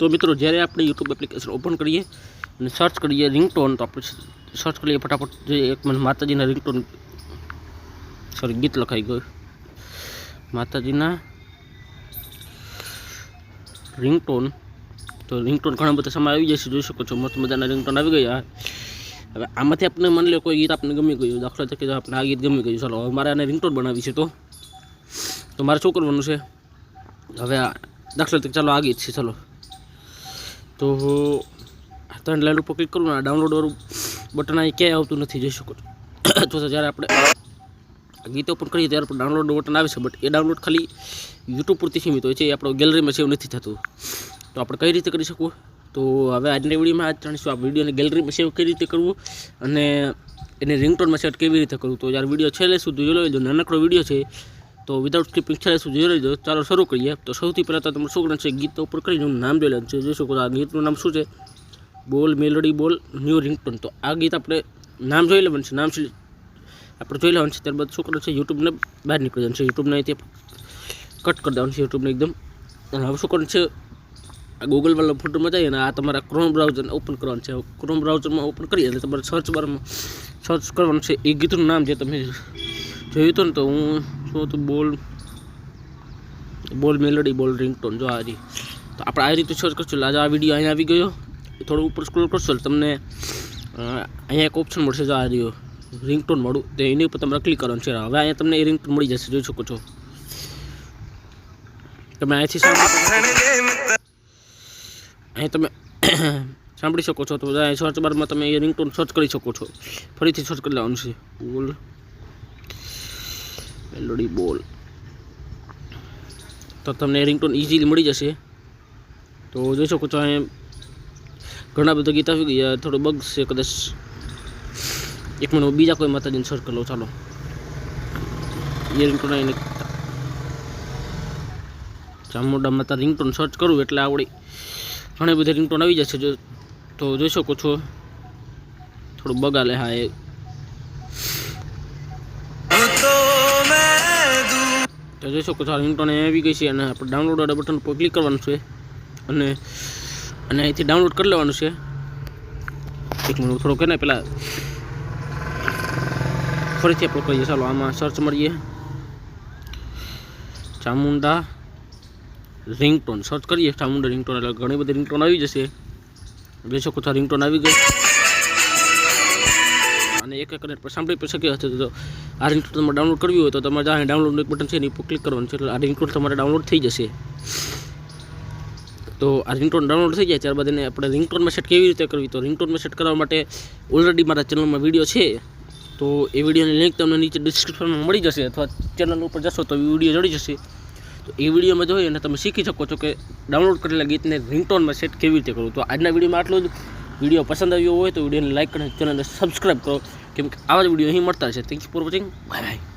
તો મિત્રો, જ્યારે આપણે યુટ્યુબ એપ્લિકેશન ઓપન કરીએ અને સર્ચ કરીએ રિંગટોન તો આપણે સર્ચ કરીએ ફટાફટ. જે એક મને માતાજીના રિંગટોન સોરી ગીત લખાઈ ગયું. માતાજીના રિંગટોન તો રિંગટોન ઘણા બધા સમય આવી જશે, જોઈ શકો છો. મસ્ત મજાના રિંગટોન આવી ગયા. હવે આમાંથી આપણે માની લો કોઈ ગીત આપણને ગમી ગયું. દાખલા તરીકે જો આપણે આ ગીત ગમી ગયું, ચાલો, હવે મારે આને રિંગટોન બનાવી છે તો. તો મારે શું કરવાનું છે? હવે આ દાખલા તરીકે ચાલો આ ગીત છે, ચાલો. તો ત્રણ લાઈન ઉપર ક્લિક કરું ને ડાઉનલોડવાળું બટન અહીં ક્યાંય આવતું નથી, જોઈ શકો તો જ્યારે આપણે ગીતો પણ કરીએ ત્યારે પણ ડાઉનલોડ બટન આવે છે બટ એ ડાઉનલોડ ખાલી યુટ્યુબ પૂરતી સીમિત હોય છે, એ આપણો ગેલેરીમાં સેવ નથી થતું. તો આપણે કઈ રીતે કરી શકું? તો હવે આજની વિડીયોમાં આજ જાણીશું આ વિડીયોને ગેલેરીમાં સેવ કઈ રીતે કરવું અને એને રિંગટોનમાં સેટ કેવી રીતે કરવું? તો જ્યારે વીડિયો છેલ્લે સુધી જોઈ લો નાનકડો વીડિયો છે તો વિધાઉટ સ્કીપિંગ છે શું જોઈ રહ્યો ચાલો શરૂ કરીએ. તો સૌથી પહેલાં તો તમારે શું કરવાનું છે? ગીત ઉપર કરીને હું નામ જોઈ લેવાનું છે. જોઈ શકો આ ગીતનું નામ શું છે? બોલ, મેલોડી, બોલ, ન્યૂ રિંગટોન. તો આ ગીત આપણે નામ જોઈ લેવાનું છે, નામ આપણે જોઈ લેવાનું છે, ત્યારબાદ શું કરવાનું છે યુટ્યુબને બહાર નીકળી જવાનું છે. યુટ્યુબને અહીંથી કટ કરી દેવાનું છે યુટ્યુબને એકદમ. અને હવે શું કરવાનું છે? આ ગૂગલ વાળા ફોટોમાં જઈએ અને આ તમારા ક્રોમ બ્રાઉઝરને ઓપન કરવાનું છે. ક્રોમ બ્રાઉઝરમાં ઓપન કરીએ અને તમારે સર્ચ બારમાં સર્ચ કરવાનું છે. એ ગીતનું નામ જે તમે જોયું હતું ને, તો હું શું તો બોલ. બોલ મેલોડી, બોલ રિંગટોન. જો આ તો આપણે આ રીતે સર્ચ કરશું. લાજા, આ વીડિયો અહીંયા આવી ગયો. થોડું ઉપર સ્ક્રોલ કરશો એટલે તમને અહીંયા એક ઓપ્શન મળશે. જો આ રહ્યો. રિંગટોન મળું તો એની ઉપર તમારે ક્લિક કરવાનું છે. હવે અહીંયા તમને એ રિંગટોન મળી જશે. જોઈ શકો છો. તમે અહીંથી અહીં તમે સાંભળી શકો છો. તો સર્ચ બારમાં તમે એ રિંગટોન સર્ચ કરી શકો છો. ફરીથી સર્ચ કરી લેવાનું છે. બોલ. મેલોડી બોલ તો તમને રિંગટોન ઇઝીલી મળી જશે. તો જોઈ શકો છો અહીં ઘણા બધા ગીત આવી ગયા, થોડું બગ છે કદાચ. એક મિનિટ બીજા કોઈ માતાજીને સર્ચ કરી લો, ચાલો. એ રિંગટોન આવીને ચામુંડા માતા રિંગટોન સર્ચ કરું એટલે આવડી. ઘણી બધી રિંગટોન આવી જશે, જો તો જોઈ શકો છો. થોડું બગાલે હા, એ તો જોઈ શકો છો રિંગટોન આવી ગઈ છે અને આપણે ડાઉનલોડ બટન પર ક્લિક કરવાનું છે. અને અને અહીંથી ડાઉનલોડ કરી લેવાનું છે. એક મિનિટ થોડો કે ને પેલા ફરીથી આપણે કહીએ ચાલો, આમાં સર્ચ મળીએ. ચામુંડા રિંગટોન સર્ચ કરીએ. ચામુંડા રિંગટોન એટલે ઘણી બધી રિંગટોન આવી જશે. જોઈ શકો છો રિંગટોન આવી ગઈ. એક એક સાંભળી પણ શક્ય હશે. તો આ રિંગટોન તમારે ડાઉનલોડ કરવી હોય તો તમારે જ્યાં ડાઉનલોડ બટન છે એની ઉપર ક્લિક કરવાનું છે. એટલે આ રિંગટોન તમારે ડાઉનલોડ થઈ જશે. તો આ રિંગટોન ડાઉનલોડ થઈ જાય ત્યારબાદ એને આપણે રિંગટોનમાં સેટ કેવી રીતે કરવી? તો રિંગટોનમાં સેટ કરવા માટે ઓલરેડી મારા ચેનલમાં વીડિયો છે. તો એ વિડીયોની લિંક તમને નીચે ડિસ્ક્રિપ્શનમાં મળી જશે અથવા ચેનલ ઉપર જશો તો વીડિયો જડી જશે. તો એ વિડીયોમાં જોઈ અને તમે શીખી શકો છો કે ડાઉનલોડ કરેલા ગીતને રિંગટોનમાં સેટ કેવી રીતે કરવું? તો આજના વિડીયોમાં આટલું જ. વીડિયો પસંદ આવ્યો હોય તો વિડીયોને લાઇક અને ચેનલને સબસ્ક્રાઈબ કરો. કેમ કે આવા જ વીડિયો અહીં મળતા છે. Thank you for watching bye bye